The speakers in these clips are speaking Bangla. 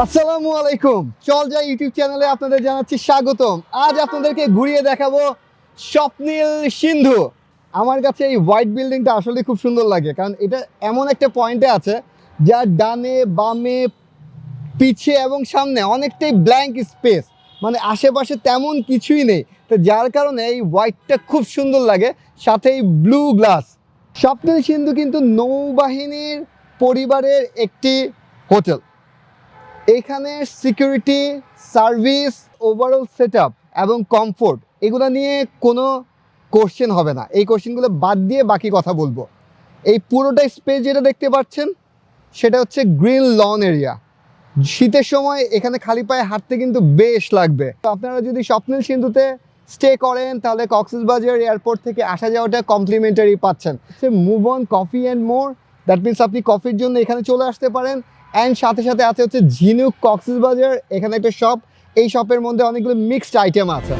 আসসালামু আলাইকুম। চল যাই ইউটিউব চ্যানেলে আপনাদের জানাচ্ছি স্বাগতম। আজ আপনাদেরকে ঘুরিয়ে দেখাবো স্বপ্নীল সিন্ধু। আমার কাছে এই হোয়াইট বিল্ডিংটা আসলে খুব সুন্দর লাগে, কারণ এটা এমন একটা পয়েন্টে আছে যার ডানে, বামে, পিছে এবং সামনে অনেকটাই ব্ল্যাঙ্ক স্পেস মানে আশেপাশে তেমন কিছুই নেই। তো যার কারণে এই হোয়াইটটা খুব সুন্দর লাগে, সাথে এই ব্লু গ্লাস স্বপ্নীল সিন্ধু কিন্তু নৌবাহিনীর পরিবারের একটি হোটেল। এখানে সিকিউরিটি সার্ভিস ওভারঅল সেট এবং কমফোর্ট এগুলো নিয়ে কোনো কোশ্চেন হবে না। এই কোশ্চেনগুলো বাদ দিয়ে বাকি কথা বলব। এই পুরোটা স্পেস যেটা দেখতে পাচ্ছেন, সেটা হচ্ছে গ্রিন লন এরিয়া শীতের সময় এখানে খালি পায়ে হাঁটতে কিন্তু বেশ লাগবে। তো আপনারা যদি স্বপ্নিল সিন্ধুতে স্টে করেন, তাহলে কক্সবাজার এয়ারপোর্ট থেকে আসা যাওয়াটা কমপ্লিমেন্টারি পাচ্ছেন। Move on coffee and more that means আপনি কফির জন্য এখানে চলে আসতে পারেন। অ্যান্ড সাথে সাথে আছে হচ্ছে ঝিনুক কক্সবাজার এখানে একটা শপ এই শপের মধ্যে অনেকগুলো মিক্সড আইটেম আছে।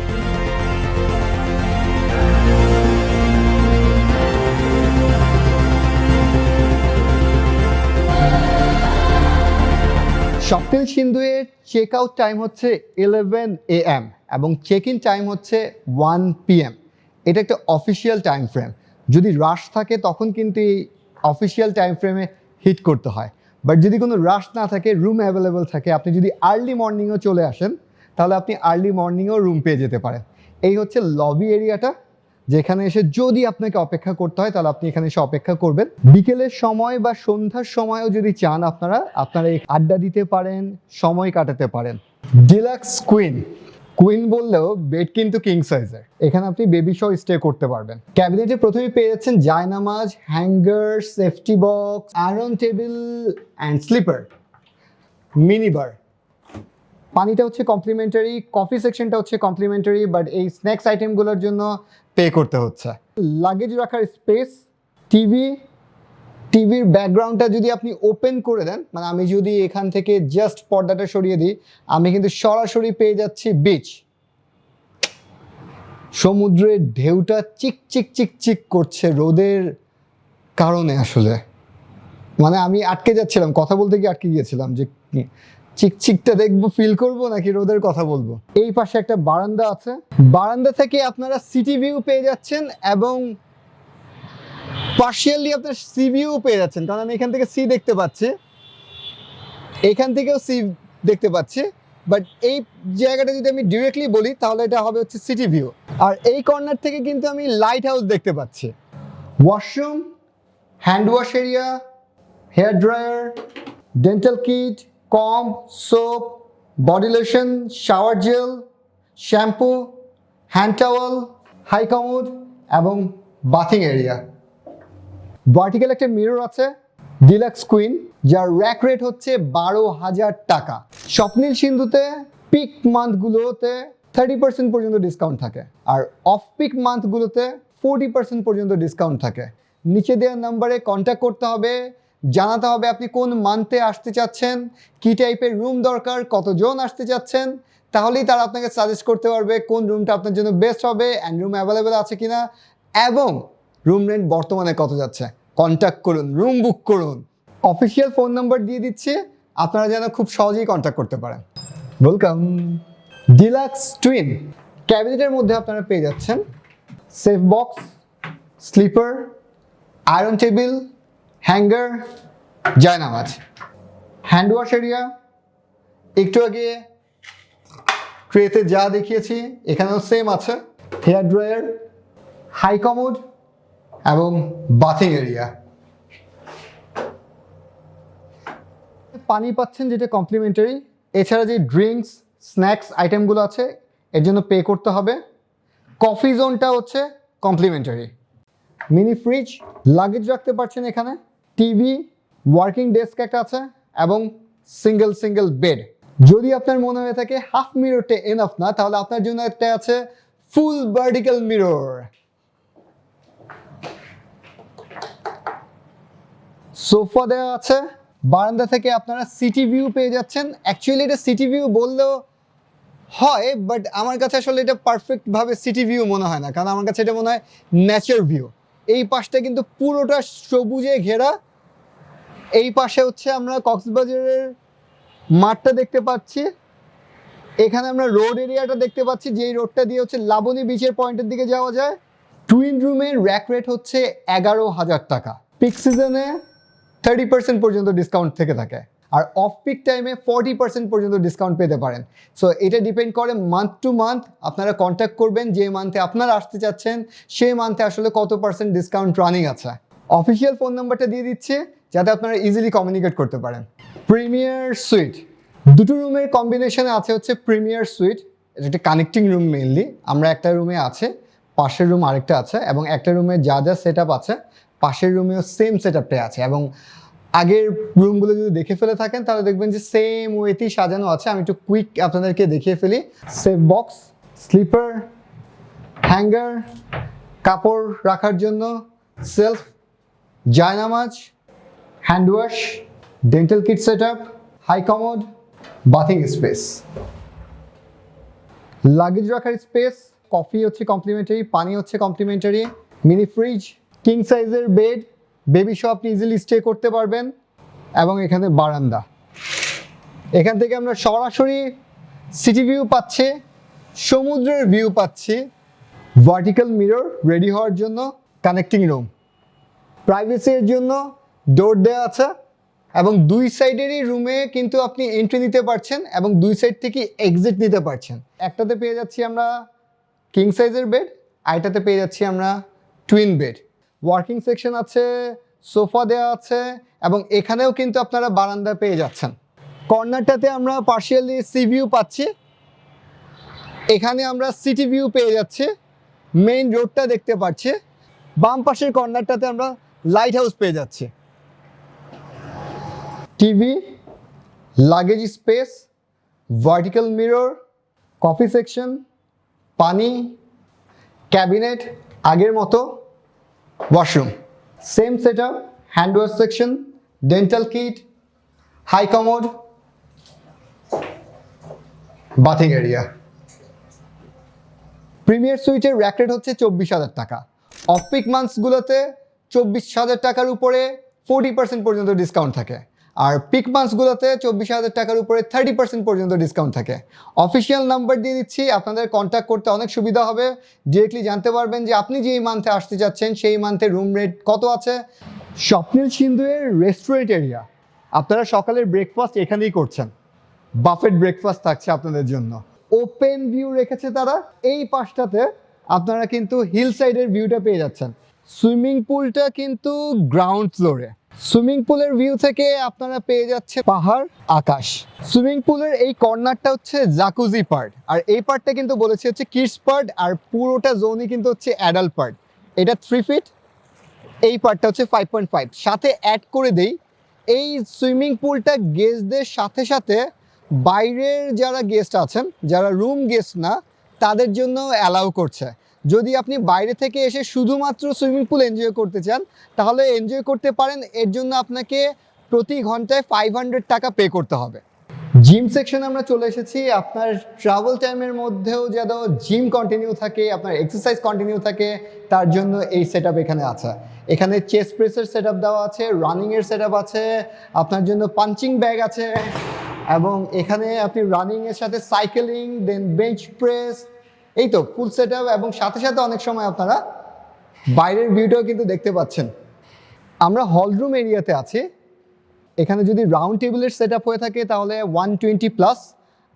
স্বপ্নিল সিন্ধুয়ের চেক আউট টাইম হচ্ছে ইলেভেন এ এম এবং চেক ইন টাইম হচ্ছে ওয়ান পি এম এটা একটা অফিসিয়াল টাইম ফ্রেম যদি রাশ থাকে, তখন কিন্তু এই অফিসিয়াল টাইম ফ্রেমে হিট করতে হয়। বাট যদি কোনো রাশ না থাকে রুম অ্যাভেলেবেল থাকে, আপনি যদি আর্লি মর্নিংও চলে আসেন, তাহলে আপনি আর্লি মর্নিংও রুম পেয়ে যেতে পারেন। এই হচ্ছে লবি এরিয়াটা যেখানে এসে যদি আপনাকে অপেক্ষা করতে হয়, তাহলে আপনি এখানে এসে অপেক্ষা করবেন। বিকেলের সময় বা সন্ধ্যার সময়ও যদি চান আপনারা আপনারা আড্ডা দিতে পারেন, সময় কাটাতে পারেন। ডিলাক্স কুইন কুইন বললেও বেড কিন্তু কিং সাইজের এখানে আপনি বেবি শো স্টে করতে পারবেন। ক্যাবিনেটে প্রথমে পেয়ে যাচ্ছেন জায়নামাজ hanger safety box iron table and slipper mini bar পানিটা হচ্ছে কমপ্লিমেন্টারি কফি সেকশনটা হচ্ছে কমপ্লিমেন্টারি বাট এই স্ন্যাক্স আইটেমগুলোর জন্য পে করতে হচ্ছে। লাগেজ রাখার স্পেস টিভি টিভির ব্যাকগ্রাউন্ডটা যদি আপনি ওপেন করে দেন মানে আমি যদি এখান থেকে জাস্ট পর্দাটা সরিয়ে দিই, আমি কিন্তু সরাসরি পেয়ে যাচ্ছি বিচ সমুদ্রের ঢেউটা চিক চিক চিক চিক করছে রোদের কারণে আসলে। মানে আমি আটকে যাচ্ছিলাম, কথা বলতে গিয়ে আটকে গিয়েছিলাম যে চিকচিকটা দেখব ফিল করব নাকি রোদের কথা বলব? এই পাশে একটা বারান্দা আছে। বারান্দা থেকে আপনারা সিটি ভিউ পেয়ে যাচ্ছেন এবং পার্শিয়ালি আপনার সি ভিউ পেয়ে যাচ্ছেন, কারণ আমি এখান থেকে সি দেখতে পাচ্ছি। এখান থেকেও সি দেখতে পাচ্ছি বাট এই জায়গাটা যদি আমি ডিরেক্টলি বলি, তাহলে এটা হবে হচ্ছে সিটি ভিউ আর এই কর্নার থেকে কিন্তু আমি লাইট হাউস দেখতে পাচ্ছি। Washroom hand wash area hair dryer dental kit comb soap body lotion shower gel shampoo hand towel high commode এবং বাথিং এরিয়া ভার্টিক্যাল একটা মিরর আছে ডিলাক্স কুইন যার র্যাক রেট হচ্ছে বারো হাজার টাকা। স্বপ্নীল সিন্ধুতে পিক মান্থগুলোতে থার্টি পার্সেন্ট পর্যন্ত ডিসকাউন্ট থাকে, আর অফ পিক মান্থগুলোতে ফোর্টি পার্সেন্ট পর্যন্ত ডিসকাউন্ট থাকে। নিচে দেওয়ার নাম্বারে কন্ট্যাক্ট করতে হবে, জানাতে হবে আপনি কোন মান্থে আসতে চাচ্ছেন, কী টাইপের রুম দরকার, কতজন আসতে চাচ্ছেন, তাহলেই তারা আপনাকে সাজেস্ট করতে পারবে কোন রুমটা আপনার জন্য বেস্ট হবে অ্যান্ড রুম অ্যাভেলেবেল আছে কিনা, এবং রুম রেন্ট বর্তমানে কত যাচ্ছে? কন্ট্যাক্ট করুন রুম বুক করুন। অফিসিয়াল ফোন নাম্বার দিয়ে দিচ্ছি, আপনারা যেন খুব সহজেই কন্ট্যাক্ট করতে পারেন। ওয়েলকাম ডিলাক্স টুইন ক্যাবিনেটের মধ্যে আপনারা পেয়ে যাচ্ছেন। Safe box slipper iron table hanger জায়নামাজ। হ্যান্ড ওয়াশ এরিয়া একটু আগে ট্রেতে যা দেখিয়েছি, এখানেও সেম আছে। হেয়ার ড্রায়ার হাই কমোড এবং বাথিং এরিয়া। পানি পাচ্ছেন যেটা কমপ্লিমেন্টারি এছাড়া যে ড্রিঙ্কস স্ন্যাক্স আইটেমগুলো আছে, এর জন্য পে করতে হবে। কফি জোনটা হচ্ছে কমপ্লিমেন্টারি মিনি ফ্রিজ লাগেজ রাখতে পারছেন এখানে। টিভি ওয়ার্কিং ডেস্ক একটা আছে এবং সিঙ্গেল সিঙ্গেল বেড যদি আপনার মনে হয়ে থাকে, হাফ মিররটা এনাফ না, তাহলে আপনার জন্য একটা আছে ফুল ভার্টিক্যাল মিরর সোফা দেওয়া আছে। বারান্দা থেকে আপনারা সিটি ভিউ পেয়ে যাচ্ছেন। অ্যাকচুয়ালি এটা সিটি ভিউ বললেও হয় বাট আমার কাছে আসলে এটা পারফেক্টভাবে সিটি ভিউ মনে হয় না। কারণ আমার কাছে এটা মনে হয় ন্যাচার ভিউ এই পাশটা কিন্তু পুরোটা সবুজে ঘেরা। এই পাশে হচ্ছে আমরা কক্সবাজারের মাঠটা দেখতে পাচ্ছি। এখানে আমরা রোড এরিয়াটা দেখতে পাচ্ছি, যেই রোডটা দিয়ে হচ্ছে লাবণী বিচের পয়েন্টের দিকে যাওয়া যায়। টুইন রুমের র্যাক রেট হচ্ছে এগারো হাজার টাকা। পিক সিজনে থার্টি পার্সেন্ট পর্যন্ত ডিসকাউন্ট থেকে থাকে। আর অফ পিক টাইমে ফর্টি পার্সেন্ট পর্যন্ত ডিসকাউন্ট পেতে পারেন। সো এটা ডিপেন্ড করে মান্থ টু মান্থ আপনারা কন্ট্যাক্ট করবেন যে মান্থে আপনারা আসতে চাচ্ছেন সেই মান্থে আসলে কত পার্সেন্ট ডিসকাউন্ট রানিং আছে। অফিসিয়াল ফোন নাম্বারটা দিয়ে দিচ্ছি, যাতে আপনারা ইজিলি কমিউনিকেট করতে পারেন। প্রিমিয়ার সুইট দুটো রুমের কম্বিনেশনে আছে হচ্ছে প্রিমিয়ার সুইট এটা একটা কানেক্টিং রুম মেনলি আমরা একটা রুমে আছে, পাশের রুম আরেকটা আছে, এবং একটা রুমে যা যা সেট আছে পাশের রুমেও সেম সেট আছে এবং আগের রুমগুলো যদি দেখে ফেলে থাকেন, তাহলে দেখবেন যে সেম ওয়েতেই সাজানো আছে। আমি একটু কুইক আপনাদেরকে দেখিয়ে ফেলি। সেফ বক্স স্লিপার হ্যাঙ্গার কাপড় রাখার জন্য সেলফ জায়নামাজ hand wash dental kit set up high commode bathing space luggage রাখার স্পেস কফি হচ্ছে কমপ্লিমেন্টারি পানি হচ্ছে কমপ্লিমেন্টারি মিনি ফ্রিজ কিং সাইজের বেড বেবি শপ আপনি ইজিলি স্টে করতে পারবেন, এবং এখানে বারান্দা। এখান থেকে আমরা সরাসরি সিটি ভিউ পাচ্ছি, সমুদ্রের ভিউ পাচ্ছি ভার্টিক্যাল মিরর রেডি হওয়ার জন্য কানেক্টিং রুম প্রাইভেসির জন্য ডোর দেওয়া আছে, এবং দুই সাইডেরই রুমে কিন্তু আপনি এন্ট্রি নিতে পারছেন, এবং দুই সাইড থেকে এক্সিট নিতে পারছেন। একটাতে পেয়ে যাচ্ছি আমরা কিং সাইজের বেড আরেকটাতে পেয়ে যাচ্ছি আমরা টুইন বেড ওয়ার্কিং সেকশন আছে, সোফা দেওয়া আছে এবং এখানেও কিন্তু আপনারা বারান্দা পেয়ে যাচ্ছেন। কর্নারটাতে আমরা পার্শিয়ালি সি ভিউ পাচ্ছি। এখানে আমরা সিটি ভিউ পেয়ে যাচ্ছি। মেইন রোডটা দেখতে পাচ্ছি। বাম পাশের কর্নারটাতে আমরা লাইট হাউস পেয়ে যাচ্ছি। TV luggage space vertical mirror coffee section পানি ক্যাবিনেট আগের মতো। Washroom same setup, hand wash section, dental kit, high commode, bathing area. Premier সুইটের rack rate হচ্ছে চব্বিশ হাজার টাকা। অফ পিক মান্থসগুলোতে চব্বিশ হাজার টাকার উপরে ফোর্টি পার্সেন্ট পর্যন্ত ডিসকাউন্ট থাকে। আর পিক মান্থসগুলোতে চব্বিশ হাজার টাকার উপরে থার্টি পার্সেন্ট পর্যন্ত ডিসকাউন্ট থাকে। অফিসিয়াল নাম্বার দিয়ে দিচ্ছি, আপনাদের কন্ট্যাক্ট করতে অনেক সুবিধা হবে। ডিরেক্টলি জানতে পারবেন যে আপনি যেই মান্থে আসতে যাচ্ছেন সেই মান্থে রুম রেট কত আছে। স্বপ্নিল সিন্ধুয়ের রেস্টুরেন্ট এরিয়া আপনারা সকালের ব্রেকফাস্ট এখানেই করছেন। বাফেট ব্রেকফাস্ট থাকছে আপনাদের জন্য। ওপেন ভিউ রেখেছে তারা। এই পাশটাতে আপনারা কিন্তু হিল সাইডের ভিউটা পেয়ে যাচ্ছেন। সুইমিং পুলটা কিন্তু গ্রাউন্ড ফ্লোরে সুইমিং পুলের ভিউ থেকে আপনারা পেয়ে যাচ্ছে পাহাড়, আকাশ। সুইমিং পুলের এই কর্নারটা হচ্ছে জাকুজি পার্ট। আর এই পার্টটা কিন্তু বলেছে হচ্ছে কিডস পার্ট, আর পুরোটা জোনই কিন্তু হচ্ছে অ্যাডাল্ট পার্ট। এটা থ্রি ফিট এই পার্টটা হচ্ছে ফাইভ পয়েন্ট ফাইভ সাথে অ্যাড করে দেই, এই সুইমিং পুলটা গেস্টদের সাথে সাথে বাইরের যারা গেস্ট আছেন, যারা রুম গেস্ট না, তাদের জন্য অ্যালাউ করছে। যদি আপনি বাইরে থেকে এসে শুধুমাত্র সুইমিং পুল এনজয় করতে চান, তাহলে এনজয় করতে পারেন। এর জন্য আপনাকে প্রতি ঘন্টায় ফাইভ হান্ড্রেড টাকা পে করতে হবে। জিম সেকশনে আমরা চলে এসেছি। আপনার ট্রাভেল টাইমের মধ্যেও যেন জিম কন্টিনিউ থাকে, আপনার এক্সারসাইজ কন্টিনিউ থাকে, তার জন্য এই সেট এখানে আছে। এখানে চেস্ট প্রেসের সেট দেওয়া আছে রানিংয়ের সেট আছে, আপনার জন্য পাঞ্চিং ব্যাগ আছে, এবং এখানে আপনি রানিংয়ের সাথে সাইকেলিং দেন বেঞ্চ প্রেস এই তো ফুল সেট এবং সাথে সাথে অনেক সময় আপনারা বাইরের ভিউটাও কিন্তু দেখতে পাচ্ছেন। আমরা হলরুম এরিয়াতে আছি। এখানে যদি রাউন্ড টেবিলের সেট হয়ে থাকে তাহলে ওয়ান টোয়েন্টি প্লাস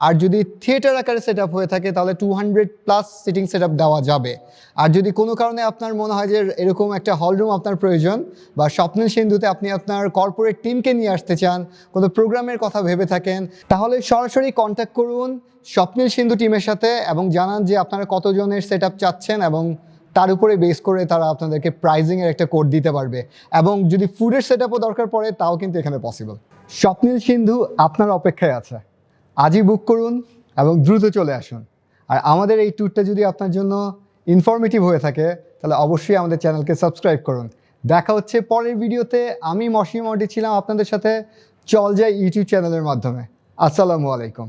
আর যদি থিয়েটার আকারে সেট হয়ে থাকে, তাহলে two hundred plus seating set দেওয়া যাবে। আর যদি কোনো কারণে আপনার মনে হয় যে এরকম একটা হলরুম আপনার প্রয়োজন, বা স্বপ্নের সিন্ধুতে আপনি আপনার কর্পোরেট টিমকে নিয়ে আসতে চান, কোনো প্রোগ্রামের কথা ভেবে থাকেন, তাহলে সরাসরি কন্ট্যাক্ট করুন স্বপ্নের সিন্ধু টিমের সাথে এবং জানান যে আপনারা কতজনের সেট চাচ্ছেন এবং তার উপরে বেস করে তারা আপনাদেরকে প্রাইজিংয়ের একটা কোড দিতে পারবে। এবং যদি ফুডের সেট দরকার পড়ে, তাও কিন্তু এখানে পসিবল স্বপ্নিল সিন্ধু আপনার অপেক্ষায় আছে। আজই বুক করুন এবং দ্রুত চলে আসুন। আর আমাদের এই ট্যুরটা যদি আপনার জন্য ইনফরমেটিভ হয়ে থাকে, তাহলে অবশ্যই আমাদের চ্যানেলকে সাবস্ক্রাইব করুন। দেখা হচ্ছে পরের ভিডিওতে আমি মসিম অডি ছিলাম আপনাদের সাথে। চল যাই ইউটিউব চ্যানেলের মাধ্যমে। আসসালামু আলাইকুম।